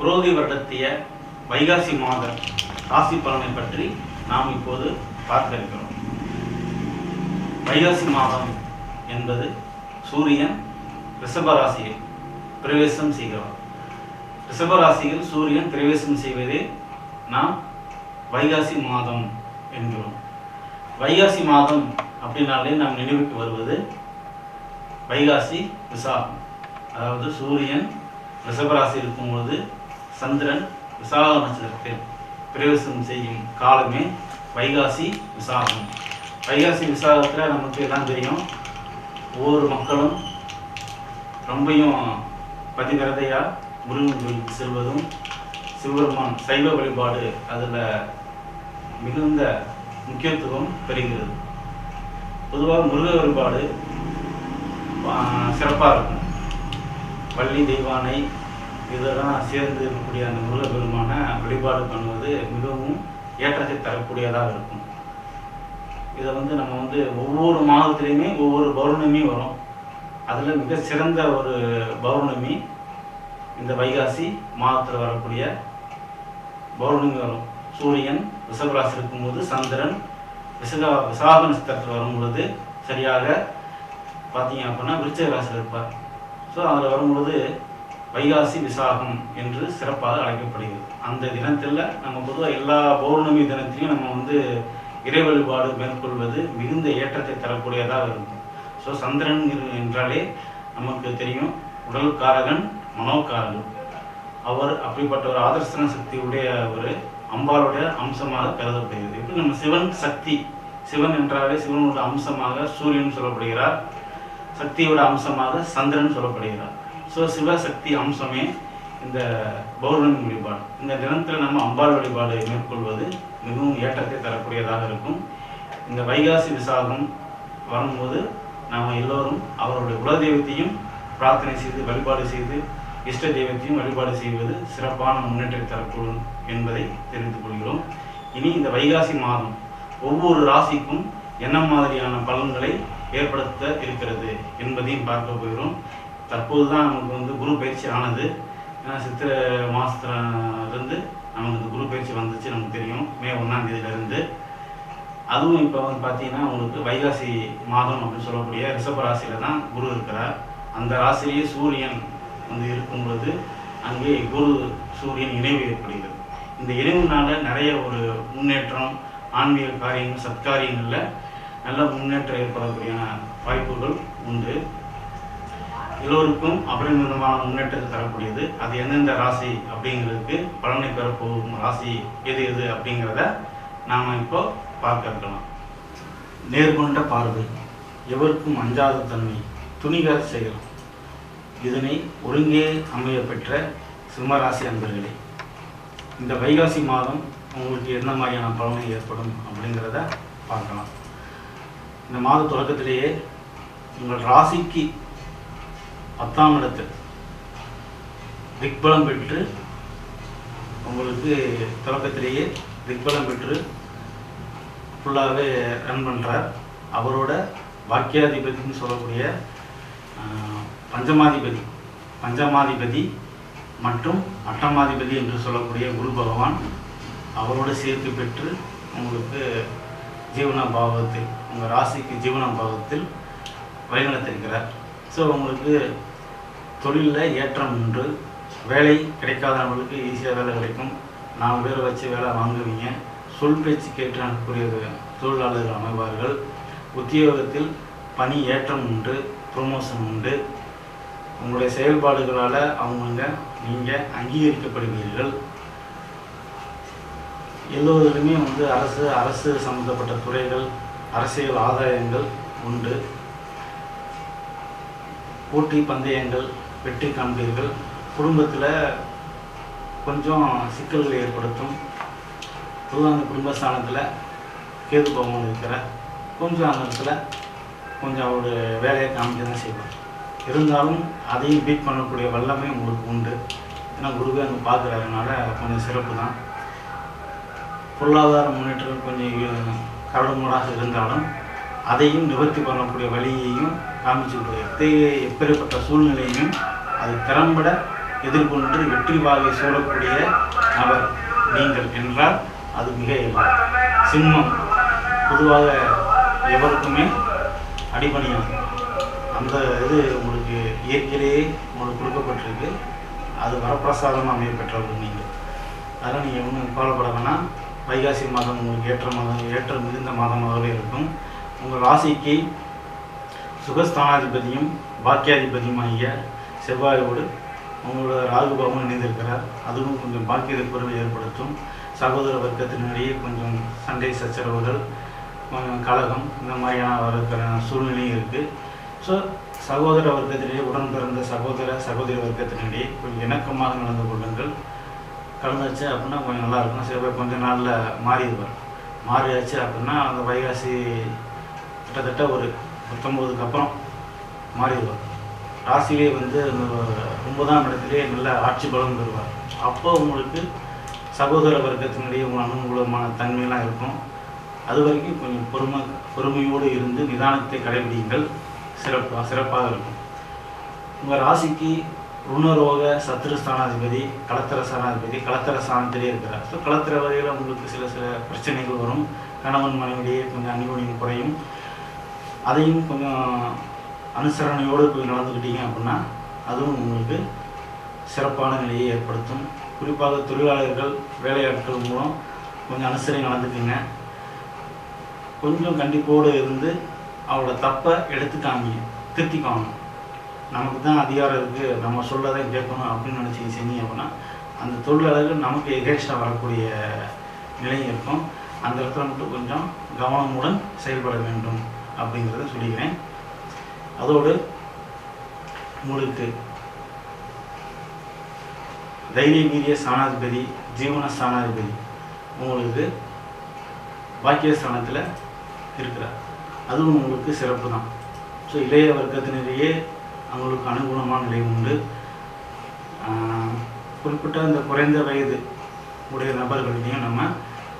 புரோதி வருடத்திய வைகாசி மாத ராசி பலனை பற்றி நாம் இப்போது பார்க்க இருக்கிறோம். வைகாசி மாதம் என்பது சூரியன் ரிஷப ராசியில் பிரவேசம் செய்கிறார். ரிஷப ராசியில் சூரியன் பிரவேசம் செய்வதே நாம் வைகாசி மாதம் என்கிறோம். வைகாசி மாதம் அப்படின்னாலே நாம் நினைவுக்கு வருவது வைகாசி விசாகம். அதாவது சூரியன் ரிஷபராசி இருக்கும்பொழுது சந்திரன் விசாக நட்சத்திரத்தில் பிரவேசம் செய்யும் காலமே வைகாசி விசாகம். வைகாசி விசாகத்தில் நமக்கு எல்லாம் தெரியும் ஒவ்வொரு மக்களும் ரொம்பையும் பதிவிரதையாக முருகன் கோயிலுக்கு செல்வதும் சிவபெருமான் சைவ வழிபாடு அதில் மிகுந்த முக்கியத்துவம் பெறுகிறது. பொதுவாக முருக வழிபாடு சிறப்பாக இருக்கும். வள்ளி தெய்வானை இதெல்லாம் சேர்ந்து இருக்கக்கூடிய அந்த முருக பெருமான வழிபாடு பண்ணுவது மிகவும் ஏற்றத்தை தரக்கூடியதாக இருக்கும். இதை வந்து நம்ம வந்து ஒவ்வொரு மாதத்துலேயுமே ஒவ்வொரு பௌர்ணமி வரும். அதில் மிக சிறந்த ஒரு பௌர்ணமி இந்த வைகாசி மாதத்தில் வரக்கூடிய பௌர்ணமி வரும். சூரியன் ரிஷபராசி இருக்கும்போது சந்திரன் விசகா விசாக நட்சத்திரத்தில் வரும் பொழுது சரியாக பார்த்தீங்க அப்படின்னா விருச்சக ராசியில் இருப்பார். ஸோ அதில் வரும்பொழுது வைகாசி விசாகம் என்று சிறப்பாக அழைக்கப்படுகிறது. அந்த தினத்தில் நம்ம பொதுவாக எல்லா பௌர்ணமி தினத்திலையும் நம்ம வந்து இறை வழிபாடு மேற்கொள்வது மிகுந்த ஏற்றத்தை தரக்கூடியதாக இருக்கும். ஸோ சந்திரன் என்றாலே நமக்கு தெரியும் உடல் காரகன் மனோகாரகன். அவர் அப்படிப்பட்ட ஒரு ஆதர்சன சக்தி உடைய ஒரு அம்பாளுடைய அம்சமாக கருதப்படுகிறது. இப்போ நம்ம சிவன் சக்தி சிவன் என்றாலே சிவனோட அம்சமாக சூரியன் சொல்லப்படுகிறார் சக்தியோட அம்சமாக சந்திரன் சொல்லப்படுகிறார். ஸோ சிவசக்தி அம்சமே இந்த பௌர்ணமி வழிபாடு. இந்த தினத்தில் நம்ம அம்பாள் வழிபாடு மேற்கொள்வது மிகவும் ஏற்றத்தை தரக்கூடியதாக இருக்கும். இந்த வைகாசி விசாகம் வரும்போது நாம் எல்லோரும் அவருடைய குலதெய்வத்தையும் பிரார்த்தனை செய்து வழிபாடு செய்து இஷ்ட தெய்வத்தையும் வழிபாடு செய்வது சிறப்பான முன்னேற்றம் தரக்கூடும் என்பதை தெரிந்து கொள்கிறோம். இனி இந்த வைகாசி மாதம் ஒவ்வொரு ராசிக்கும் என்ன மாதிரியான பலன்களை ஏற்படுத்த இருக்கிறது என்பதையும் பார்க்க போகிறோம். தற்போது தான் நமக்கு வந்து குரு பயிற்சி ஆனது. ஏன்னா சித்திரை மாதத்துலேருந்து நமக்கு இந்த குரு பயிற்சி வந்துச்சு நமக்கு தெரியும். மே ஒன்றாம் தேதியிலேருந்து. அதுவும் இப்போ வந்து பார்த்தீங்கன்னா உங்களுக்கு வைகாசி மாதம் அப்படின்னு சொல்லக்கூடிய ரிஷப ராசியில் தான் குரு இருக்கிறார். அந்த ராசியிலேயே சூரியன் வந்து இருக்கும் பொழுது அங்கே குரு சூரியன் இணைவு ஏற்படுகிறது. இந்த இணைவுனால நிறைய ஒரு முன்னேற்றம் ஆன்மீக காரியங்கள் சத்காரியங்களில் நல்ல முன்னேற்றம் ஏற்படக்கூடிய வாய்ப்புகள் உண்டு. எல்லோருக்கும் அபரிமிதமான முன்னேற்றத்தை தரக்கூடியது. அது எந்தெந்த ராசி அப்படிங்கிறதுக்கு பலனை பெறப்போகும் ராசி எது எது அப்படிங்கிறத நாம் இப்போ பார்க்க இருக்கலாம். நேர்கொண்ட பார்வை. எவருக்கும் அஞ்சாத தன்மை. துணிகர செயல். இதனை ஒருங்கே அமைய பெற்ற சிம்மராசி அன்பர்களே இந்த வைகாசி மாதம் உங்களுக்கு என்ன மாதிரியான பலனை ஏற்படும் அப்படிங்கிறத பார்க்கலாம். இந்த மாத தொடக்கத்திலேயே உங்கள் ராசிக்கு பத்தாம் இடத்தில். திக்பலம் பெற்று உங்களுக்கு தொடக்கத்திலேயே திக்பலம் பெற்று ஃபுல்லாகவே ரன் பண்ணுறார் அவரோட பாக்கியாதிபதினு சொல்லக்கூடிய பஞ்சமாதிபதி. பஞ்சமாதிபதி மற்றும் அட்டமாதிபதி என்று சொல்லக்கூடிய குரு பகவான் அவரோட சேர்த்து பெற்று உங்களுக்கு ஜீவன பாவத்தில் உங்கள் ராசிக்கு ஜீவன பாவத்தில் வழிநடத்திருக்கிறார். ஸோ உங்களுக்கு தொழிலில் ஏற்றம் உண்டு. வேலை கிடைக்காதவங்களுக்கு ஈஸியாக வேலை கிடைக்கும். நாலு பேரை வச்சு வேலை வாங்குவீங்க. சொல் பேச்சு கேட்டு தொழிலாளர்கள் அமைவார்கள். உத்தியோகத்தில் பணி ஏற்றம் உண்டு ப்ரொமோஷன் உண்டு. உங்களுடைய செயல்பாடுகளால் அவங்க நீங்கள் அங்கீகரிக்கப்படுவீர்கள். எல்லோருமே வந்து அரசு அரசு சம்பந்தப்பட்ட துறைகள் அரசியல் ஆதாயங்கள் உண்டு. போட்டி பந்தயங்கள் வெற்றி காண்பீர்கள். குடும்பத்தில் கொஞ்சம் சிக்கல்களை ஏற்படுத்தும். பொதுவாக அந்த குடும்பஸ்தானத்தில் கேது பகவான் இருக்கிற கொஞ்சம் அந்த இடத்துல கொஞ்சம் அவருடைய வேலையை காமிக்க தான் செய்வார். இருந்தாலும் அதையும் பீட் பண்ணக்கூடிய வல்லமை உங்களுக்கு உண்டு. ஏன்னா குருவே அங்கே பார்க்குறதுனால கொஞ்சம் சிறப்பு தான். பொருளாதார முன்னேற்றம் கொஞ்சம் கரடுமுரடாக இருந்தாலும் அதையும் நிவர்த்தி பண்ணக்கூடிய வழியையும் காமிச்சு கொடுக்குது எத்தகைய எப்பேற்பட்ட சூழ்நிலையும் அது திறம்பட எதிர்கொண்டு வெற்றி வாகை சூழக்கூடிய நபர் நீங்கள் என்றால் அது மிக இல்லை சிம்மம் பொதுவாக எவருக்குமே அடிபணியும் அந்த இது உங்களுக்கு இயற்கையிலேயே உங்களுக்கு கொடுக்கப்பட்டிருக்கு. அது வரப்பிரசாதமாக அமைய பெற்றவர்கள் நீங்கள். அதனால் நீங்கள் ஒன்றும் கவலைப்பட வேணாம். வைகாசி மாதம் உங்களுக்கு ஏற்ற மாதம் ஏற்ற மிகுந்த மாதமாகவே இருக்கும். உங்கள் ராசிக்கு சுகஸ்தானாதிபதியும் பாக்கியாதிபதியுமாகிய செவ்வாயோடு உங்களோட ராகுபாவும் இணைந்திருக்கிறார். அதுவும் கொஞ்சம் பாக்கியத குறைவை ஏற்படுத்தும். சகோதர வர்க்கத்தினிடையே கொஞ்சம் சண்டை சச்சரவுகள் கொஞ்சம் கழகம் இந்த மாதிரியான இருக்கிற சூழ்நிலையும் இருக்குது ஸோ சகோதர வர்க்கத்திலேயே உடன் பிறந்த சகோதர சகோதரி வர்க்கத்தினிடையே கொஞ்சம் இணக்கமாக நடந்து கொள்ளுங்கள். கலந்துச்சு அப்படின்னா கொஞ்சம் நல்லா இருக்கும். சில கொஞ்ச நாளில் மாறிடுவார். மாறியாச்சு அப்படின்னா அந்த வைகாசி கிட்டத்தட்ட ஒரு பத்தொம்போதுக்கு அப்புறம் மாறிடுவார். ராசியிலே வந்து ஒன்பதாம் இடத்திலே நல்ல ஆட்சி பலம் பெறுவார். அப்போ உங்களுக்கு சகோதர வர்க்கத்தினுடைய உங்கள் அனுகூலமான தன்மையெல்லாம் இருக்கும். அது வரைக்கும் கொஞ்சம் பொறுமை பொறுமையோடு இருந்து நிதானத்தை கடைபிடிங்கள் சிறப்பாக சிறப்பாக இருக்கும். உங்கள் ராசிக்கு ருணரோக சத்துரு ஸ்தானாதிபதி கலத்திர ஸ்தானாதிபதி கலத்திர ஸ்தானத்திலே இருக்கிறார். ஸோ கலத்தர வரையில் உங்களுக்கு சில சில பிரச்சனைகள் வரும். கணவன் மனைவிடையே கொஞ்சம் அனுகூலியம் குறையும். அதையும் கொஞ்சம் அனுசரணையோடு போய் நடந்துக்கிட்டீங்க அப்படின்னா அதுவும் உங்களுக்கு சிறப்பான நிலையை ஏற்படுத்தும். குறிப்பாக தொழிலாளர்கள் வேலையாட்கள் மூலம் கொஞ்சம் அனுசரணை நடந்துக்குங்க. கொஞ்சம் கண்டிப்போடு இருந்து அவரோட தப்பை எடுத்து காமிங்க திருத்தி காணும். நமக்கு தான் அதிகாரம் இருக்குது நம்ம சொல்லதை கேட்கணும் அப்படின்னு நினச்சி செஞ்சீங்க அப்படின்னா அந்த தொழிலாளர்கள் நமக்கு எகேஸ்டாக வரக்கூடிய நிலையும் இருக்கும். அந்த இடத்துல மட்டும் கொஞ்சம் கவனமுடன் செயல்பட வேண்டும் அப்படிங்கிறத சொல்லிக்கிறேன். அதோடு உங்களுக்கு தைரிய வீரிய சாணாதிபதி ஜீவன சாணாதிபதி உங்களுக்கு பாக்கியஸ்தானத்தில் இருக்கிறார். அதுவும் உங்களுக்கு சிறப்பு தான் ஸோ இளைய வர்க்கத்தினரையே அவங்களுக்கு அனுகூலமான நிலை உண்டு. குறிப்பிட்ட இந்த குறைந்த வயது உடைய நபர்களையும் நம்ம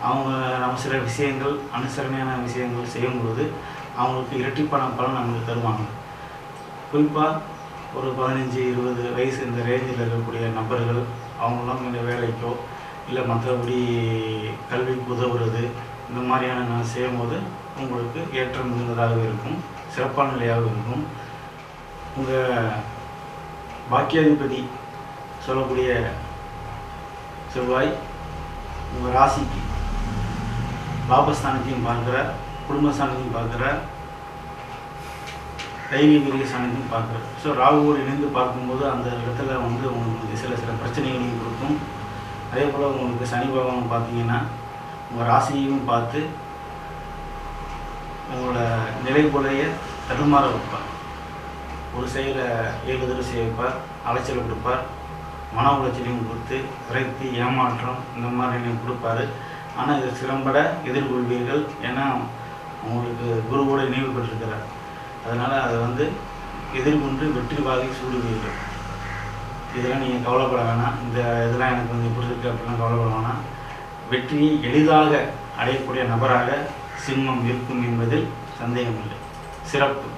அவங்க நம்ம சில விஷயங்கள் அனுசரணையான விஷயங்கள் செய்யும்பொழுது அவங்களுக்கு இரட்டிப்பான பலன் நமக்கு தருவாங்க. குறிப்பாக ஒரு பதினஞ்சு இருபது வயசு இந்த ரேஞ்சில் இருக்கக்கூடிய நபர்கள் அவங்களாம் இந்த வேலைக்கோ இல்லை மற்றபடி கல்விக்கு உதவுறது இந்த மாதிரியான நான் செய்யும்போது உங்களுக்கு ஏற்றம் மிகுந்ததாக இருக்கும் சிறப்பான நிலையாக இருக்கும். உங்கள் பாக்கியாதிபதி சொல்லக்கூடிய செவ்வாய் உங்கள் ராசிக்கு லாபஸ்தானத்தையும் பார்க்குறார் குடும்பஸ்தானத்தையும் பார்க்குறார் தைரிய வீரிய ஸ்தானத்தையும் ஸோ ராகுவோடு இணைந்து பார்க்கும்போது அந்த இடத்துல வந்து உங்களுக்கு சில சில பிரச்சனைகளையும் கொடுக்கும். அதே போல் உங்களுக்கு சனி பகவான் பார்த்தீங்கன்னா உங்கள் ராசியையும் பார்த்து உங்களோட நிலை போலைய தடுமாற வைப்பார். ஒரு செயலை ஏழு செய்ய வைப்பார் அலைச்சல் கொடுப்பார் மன உளைச்சலையும் கொடுத்து விரக்தி ஏமாற்றம் இந்த மாதிரி கொடுப்பாரு. ஆனால் இதை சிறம்பட எதிர்கொள்வீர்கள். ஏன்னா உங்களுக்கு குருவோட நினைவு பெற்றிருக்கிறார் அதனால் அதை வந்து எதிர்கொண்டு வெற்றி வாகை சூடுவீர்கள். இதெல்லாம் நீங்கள் கவலைப்பட வேணாம். இந்த இதெல்லாம் எனக்கு வந்து எப்படி இருக்குது அப்படிலாம் கவலைப்பட வேணாம். வெற்றியை எளிதாக அடையக்கூடிய நபராக சிம்மம் இருக்கும் என்பதில் சந்தேகமில்லை. சிறப்பு.